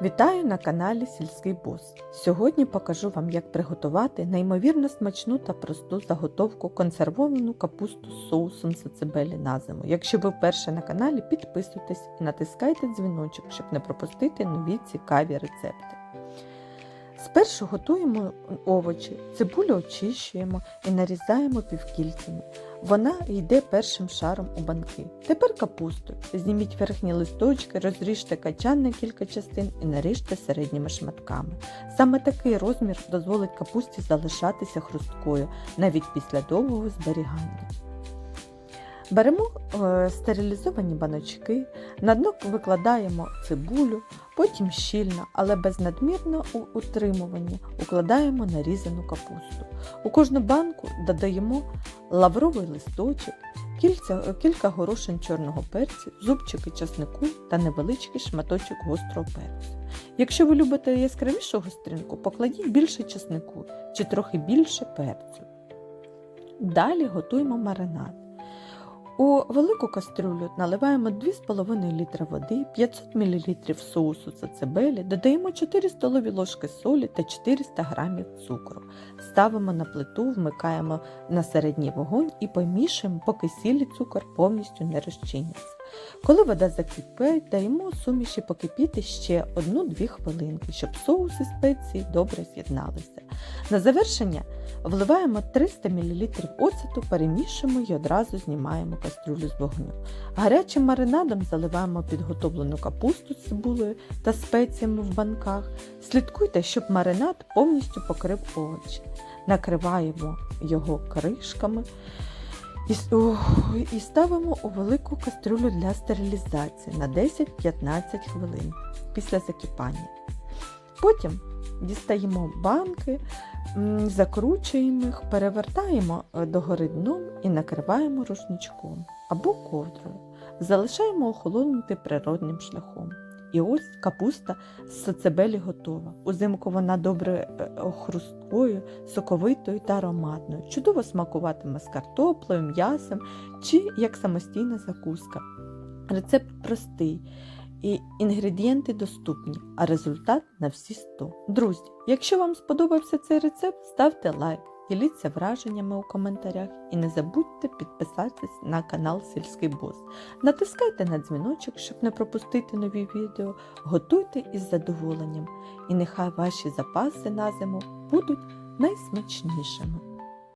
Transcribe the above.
Вітаю на каналі Сільський Бос. Сьогодні покажу вам, як приготувати неймовірно смачну та просту заготовку консервовану капусту з соусом сацебелі на зиму. Якщо ви вперше на каналі, підписуйтесь і натискайте дзвіночок, щоб не пропустити нові цікаві рецепти. Спершу готуємо овочі, цибулю очищуємо і нарізаємо півкільцями. Вона йде першим шаром у банки. Тепер капусту. Зніміть верхні листочки, розріжте качан на кілька частин і наріжте середніми шматками. Саме такий розмір дозволить капусті залишатися хрусткою навіть після довгого зберігання. Беремо е, стерилізовані баночки, на дно викладаємо цибулю, потім щільно, але без надмірного утримування укладаємо нарізану капусту. У кожну банку додаємо лавровий листочок, кільця, кілька горошин чорного перцю, зубчики часнику та невеличкий шматочок гострого перцю. Якщо ви любите яскравішу гостринку, покладіть більше часнику чи трохи більше перцю. Далі готуємо маринад. У велику кастрюлю наливаємо 2,5 літра води, 500 мл соусу цацебелі, додаємо 4 столові ложки солі та 400 г цукру. Ставимо на плиту, вмикаємо на середній вогонь і помішуємо, поки сіль і цукор повністю не розчиняться. Коли вода закипить, даємо суміші покипіти ще 1-2 хвилинки, щоб соус і спеції добре з'єдналися. На завершення вливаємо 300 мл оцету, перемішуємо і одразу знімаємо кастрюлю з вогню. Гарячим маринадом заливаємо підготовлену капусту з цибулею та спеціями в банках. Слідкуйте, щоб маринад повністю покрив овочі. Накриваємо його кришками і, і ставимо у велику кастрюлю для стерилізації на 10-15 хвилин після закипання. Потім дістаємо банки, закручуємо їх, перевертаємо е, догори дном і накриваємо рушничком або ковдрою. Залишаємо охолонути природним шляхом. І ось капуста з сацебелі готова. Узимку вона добре е, хрусткою, соковитою та ароматною. Чудово смакуватиме з картоплею, м'ясом чи як самостійна закуска. Рецепт простий і інгредієнти доступні, а результат на всі 100. Друзі, якщо вам сподобався цей рецепт, ставте лайк, діліться враженнями у коментарях і не забудьте підписатись на канал Сільський Бос. Натискайте на дзвіночок, щоб не пропустити нові відео, готуйте із задоволенням, і нехай ваші запаси на зиму будуть найсмачнішими.